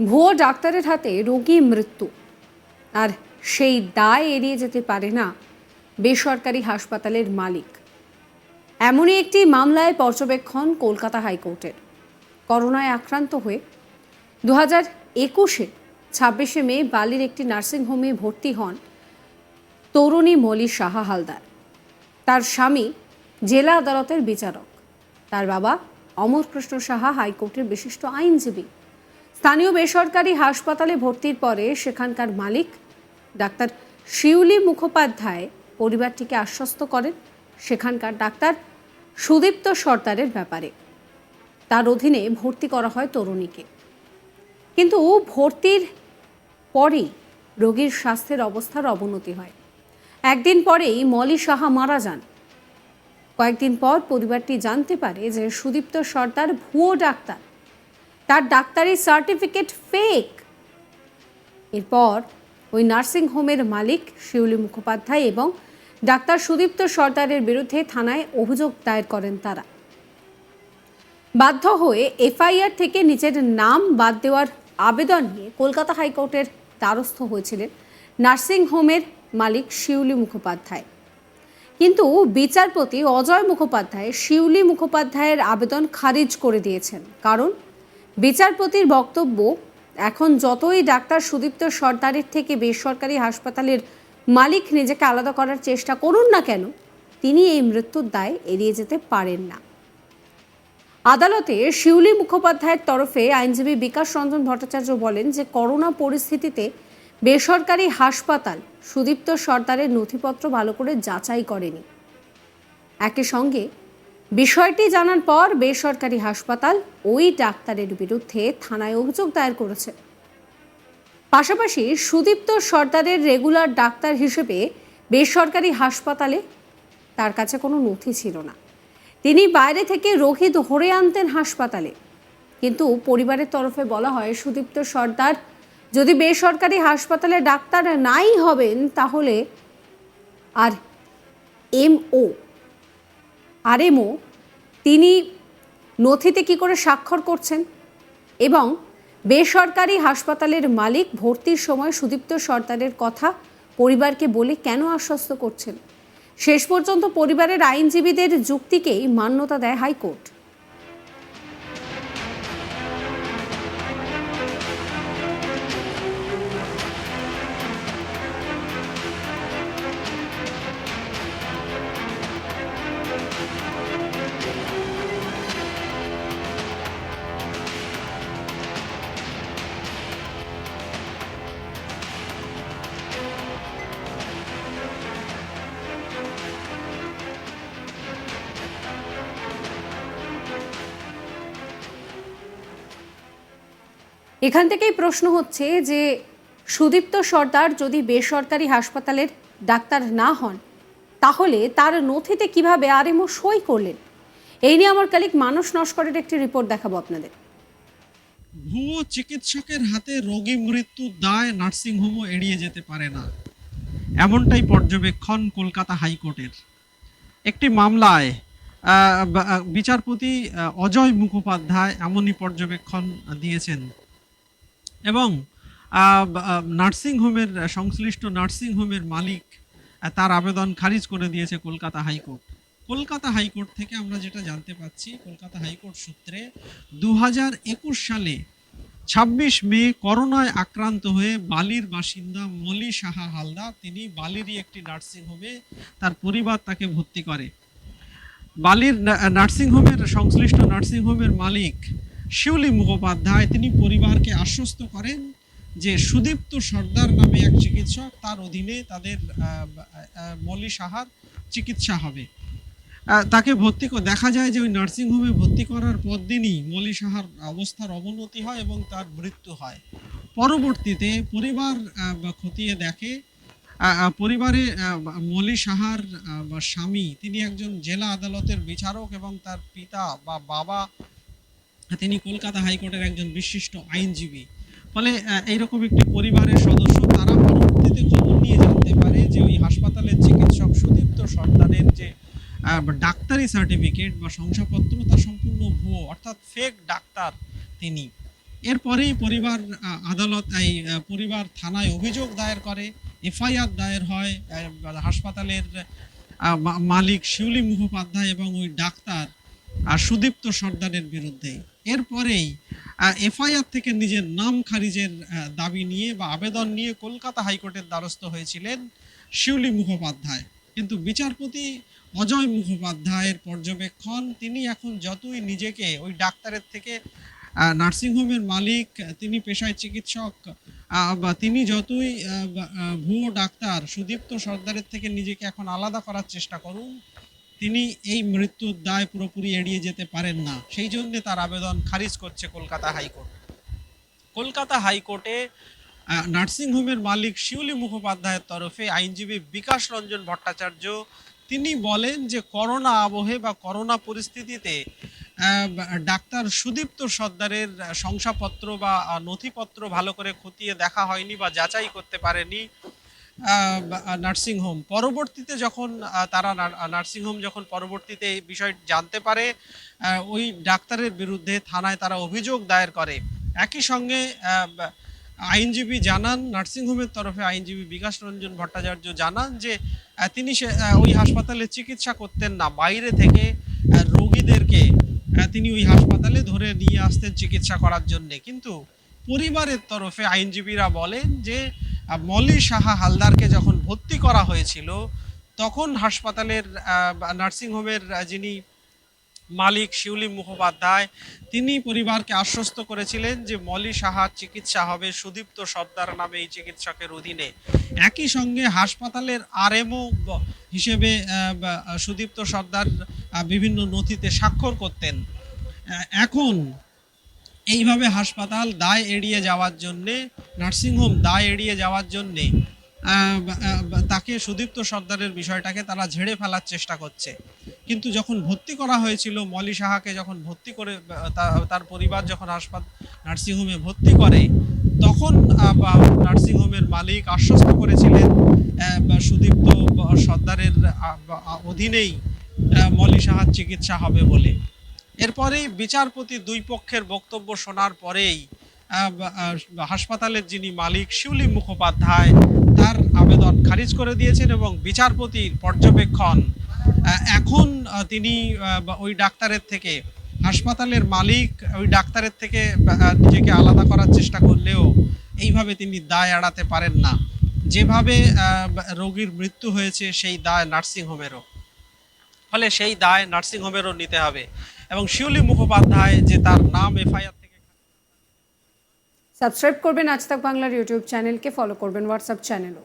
ভুয়ো ডাক্তারের হাতে রোগী মৃত্যু। আর সেই দায় এড়িয়ে যেতে পারে না বেসরকারি হাসপাতালের মালিক। এমনই একটি মামলায় পর্যবেক্ষণ কলকাতা হাইকোর্টের। করোনায় আক্রান্ত হয়ে দু হাজার একুশে ছাব্বিশে মে বালির একটি নার্সিংহোমে ভর্তি হন তরুণী মলি সাহা হালদার। তার স্বামী জেলা আদালতের বিচারক। তার বাবা অমর কৃষ্ণ সাহা হাইকোর্টের বিশিষ্ট আইনজীবী। স্থানীয় বেসরকারি হাসপাতালে ভর্তির পরে সেখানকার মালিক, ডাক্তার শিউলি মুখোপাধ্যায় পরিবারটিকে আশ্বস্ত করেন সেখানকার ডাক্তার সুদীপ্ত সর্দারের ব্যাপারে। তার অধীনে ভর্তি করা হয় তরুণীকে। কিন্তু ভর্তির পরেই রোগীর স্বাস্থ্যের অবস্থার অবনতি হয়। একদিন পরেই মলি সাহা মারা যান। কয়েকদিন পর পরিবারটি জানতে পারে যে সুদীপ্ত সর্দার ভুয়ো ডাক্তার। তার ডাক্তারি সার্টিফিকেট ফেক এরপর ওই নার্সিং হোমের মালিক শিউলি মুখোপাধ্যায় এবং ডাক্তার সুদীপ্ত সর্দারের বিরুদ্ধে থানায় অভিযোগ দায়ের করেন তারা। বাধ্য হয়ে এফআইআর থেকে নিজের নাম বাদ দেওয়ার আবেদন নিয়ে কলকাতা হাইকোর্টের দ্বারস্থ হয়েছিলেন নার্সিং হোমের মালিক শিউলি মুখোপাধ্যায়। কিন্তু বিচারপতি অজয় মুখোপাধ্যায় শিউলি মুখোপাধ্যায়ের আবেদন খারিজ করে দিয়েছেন। কারণ বিচারপতির বক্তব্য, এখন যতই ডাক্তার সুদীপ্ত সর্দারের থেকে বেসরকারি হাসপাতালের মালিক নিজেকে আলাদা করার চেষ্টা করুন না কেন, তিনি এই মৃত্যুর দায় এড়িয়ে যেতে পারেন না। আদালতে শিউলি মুখোপাধ্যায়ের তরফে আইনজীবী বিকাশ রঞ্জন ভট্টাচার্য বলেন যে, করোনা পরিস্থিতিতে বেসরকারি হাসপাতাল সুদীপ্ত সর্দারের নথিপত্র ভালো করে যাচাই করেনি। একই সঙ্গে বিষয়টি জানার পর বেসরকারি হাসপাতাল ওই ডাক্তারের বিরুদ্ধে থানায় অভিযোগ দায়ের করেছে। পাশাপাশি সুদীপ্ত সর্দারের রেগুলার ডাক্তার হিসেবে বেসরকারি হাসপাতালে তার কাছে কোনো নথি ছিল না। তিনি বাইরে থেকে রোগী ধরে আনতেন হাসপাতালে। কিন্তু পরিবারের তরফে বলা হয়, সুদীপ্ত সর্দার যদি বেসরকারি হাসপাতালে ডাক্তার নাই হবেন, তাহলে আর এমও আরএমও তিনি নথিতে কি করে স্বাক্ষর করছেন? এবং বেসরকারি হাসপাতালের মালিক ভর্তির সময় সুদীপ্ত সর্দারের কথা পরিবারকে বলে কেন আশ্বস্ত করছেন? শেষ পর্যন্ত পরিবারের আইনজীবীদের যুক্তিকেই মান্যতা দেয় হাইকোর্ট। এখান থেকেই প্রশ্ন হচ্ছে যে, সুদীপ্ত সর্দার যদি বেসরকারি হাসপাতালের ডাক্তার না হন, তাহলে তার নথিতে কীভাবে আরএমও সই করলেন? এই নিয়ে আমার কালিক মানস নস্করের একটি রিপোর্ট দেখাবো আপনাদের। ভুয়ো চিকিৎসকের হাতে রোগী মৃত্যুর দায় নার্সিংহোমও এড়িয়ে যেতে পারে না। এমনটাই পর্যবেক্ষণ কলকাতা হাইকোর্টের। একটি মামলায় বিচারপতি অজয় মুখোপাধ্যায় এমনই পর্যবেক্ষণ দিয়েছেন। এবং নার্সিংহোমের আহ, সংশ্লিষ্ট নার্সিংহোমের মালিক তার আবেদন খারিজ করে দিয়েছে কলকাতা হাইকোর্ট। কলকাতা হাইকোর্ট থেকে আমরা যেটা জানতে পাচ্ছি কলকাতা হাইকোর্ট সূত্রে দু হাজার একুশ সালে ছাব্বিশ মে করোনায় আক্রান্ত হয়ে বালির বাসিন্দা মলি সাহা হালদা তিনি বালিরই একটি নার্সিংহোমে তার পরিবার তাকে ভর্তি করে। বালির নার্সিংহোমের সংশ্লিষ্ট নার্সিংহোমের মালিক শিউলি মুখোপাধ্যায়, তিনি পরিবারকে আশ্বস্ত করেন যে সুদীপ্ত সর্দার নামে এক চিকিৎসক, তার অধীনে তাদের মলি সাহার চিকিৎসা হবে। তাকে ভর্তি দেখা যায় যে ওই নার্সিংহোমে ভর্তি করার পর দিনই মলি সাহার অবস্থার অবনতি হয় এবং তার মৃত্যু হয়। পরবর্তীতে পরিবার খতিয়ে দেখে পরিবারে মলি সাহার স্বামী, তিনি একজন জেলা আদালতের বিচারক এবং তার পিতা বা বাবা তিনি কলকাতা হাইকোর্টের একজন বিশিষ্ট আইনজীবী। ফলে এইরকম একটি পরিবারের সদস্য তারা পরবর্তীতে খবর নিয়ে জানতে পারে যে ওই হাসপাতালের চিকিৎসক সুদীপ্ত সর্দারের যে ডাক্তারি সার্টিফিকেট বা শংসাপত্র, তা সম্পূর্ণ ভুয়ো, অর্থাৎ ফেক ডাক্তার তিনি। এরপরেই পরিবার আদালত, এই পরিবার থানায় অভিযোগ দায়ের করে, এফআইআর দায়ের হয় হাসপাতালের মালিক শিউলি মুখোপাধ্যায় এবং ওই ডাক্তার আর সুদীপ্ত সর্দারের বিরুদ্ধে। এরপরেই এফআইআর থেকে নিজের নাম খারিজের দাবি নিয়ে বা আবেদন নিয়ে কলকাতা হাইকোর্টের দ্বারস্থ হয়েছিলেন শিউলি মুখোপাধ্যায়। কিন্তু বিচারপতি অজয় মুখোপাধ্যায়ের পর্যবেক্ষণ, তিনি এখন যতই নিজেকে ওই ডাক্তারের থেকে নার্সিংহোমের মালিক, তিনি পেশায় চিকিৎসক বা তিনি যতই ভুয়ো ডাক্তার, সুদীপ্ত সর্দারের থেকে নিজেকে এখন আলাদা করার চেষ্টা করুন তিনি এই মৃত্যুর দায় পুরোপুরি এড়িয়ে যেতে পারেন না। সেই জন্য তার আবেদন খারিজ করছে কলকাতা হাইকোর্ট। কলকাতা হাইকোর্টে নার্সিংহোমের মালিক শিউলি মুখোপাধ্যায়ের তরফে আইনজীবী বিকাশ রঞ্জন ভট্টাচার্য, তিনি বলেন যে করোনা আবহে বা করোনা পরিস্থিতিতে ডাক্তার সুদীপ্ত সর্দারের শংসাপত্র বা নথিপত্র ভালো করে খতিয়ে দেখা হয়নি বা যাচাই করতে পারেনি। নার্সিংহোম পরবর্তীতে যখন তারা নার্সিংহোম যখন পরবর্তীতে এই বিষয় জানতে পারে ওই ডাক্তারের বিরুদ্ধে থানায় তারা অভিযোগ দায়ের করে। একই সঙ্গে আইনজীবী জানান নার্সিংহোমের তরফে আইনজীবী বিকাশ রঞ্জন ভট্টাচার্য জানান যে তিনি ওই হাসপাতালে চিকিৎসা করতেন না। বাইরে থেকে রোগীদেরকে তিনি ওই হাসপাতালে ধরে নিয়ে আসতেন চিকিৎসা করার জন্যে। কিন্তু পরিবারের তরফে আইনজীবীরা বলেন যে মলি সাহা হালদারকে যখন ভর্তি করা হয়েছিল, তখন হাসপাতালের নার্সিংহোমের যিনি মালিক শিউলি মুখোপাধ্যায়, তিনি পরিবারকে আশ্বস্ত করেছিলেন যে মলি সাহার চিকিৎসা হবে সুদীপ্ত সর্দার নামে এই চিকিৎসকের অধীনে। একই সঙ্গে হাসপাতালের আরএমও হিসেবে সুদীপ্ত সর্দার বিভিন্ন নথিতে স্বাক্ষর করতেন। এখন এইভাবে হাসপাতাল দায় এড়িয়ে যাওয়ার জন্যে, নার্সিংহোম দায় এড়িয়ে যাওয়ার জন্যে তাকে সুদীপ্ত সর্দারের বিষয়টাকে তারা ঝেড়ে ফেলার চেষ্টা করছে। কিন্তু যখন ভর্তি করা হয়েছিল, মলি সাহাকে যখন ভর্তি করে তার পরিবার যখন হাসপাতাল নার্সিংহোমে ভর্তি করে, তখন নার্সিংহোমের মালিক আশ্বস্ত করেছিলেন সুদীপ্ত সর্দারের অধীনেই মলি সাহার চিকিৎসা হবে বলে। এরপরেই বিচারপতি দুই পক্ষের বক্তব্য শোনার পরেই হাসপাতালের যিনি মালিক শিউলি মুখোপাধ্যায়, তার আবেদন খারিজ করে দিয়েছেন এবং বিচারপতির পর্যবেক্ষণ এখন তিনি ওই ডাক্তারের থেকে, হাসপাতালের মালিক, ওই ডাক্তারের থেকে নিজেকে আলাদা করার চেষ্টা করলেও এইভাবে তিনি দায় এড়াতে পারেন না। যেভাবে রোগীর মৃত্যু হয়েছে, সেই দায় নার্সিংহোমেরও। ফলে সেই দায় নার্সিংহোমেরও নিতে হবে। এবং শিউলি মুখোপাধ্যায় যে তার নাম এফআইআর থেকে সাবস্ক্রাইব করবেন আজ তাক বাংলার ইউটিউব চ্যানেলকে ফলো করবেন হোয়াটসঅ্যাপ চ্যানেলও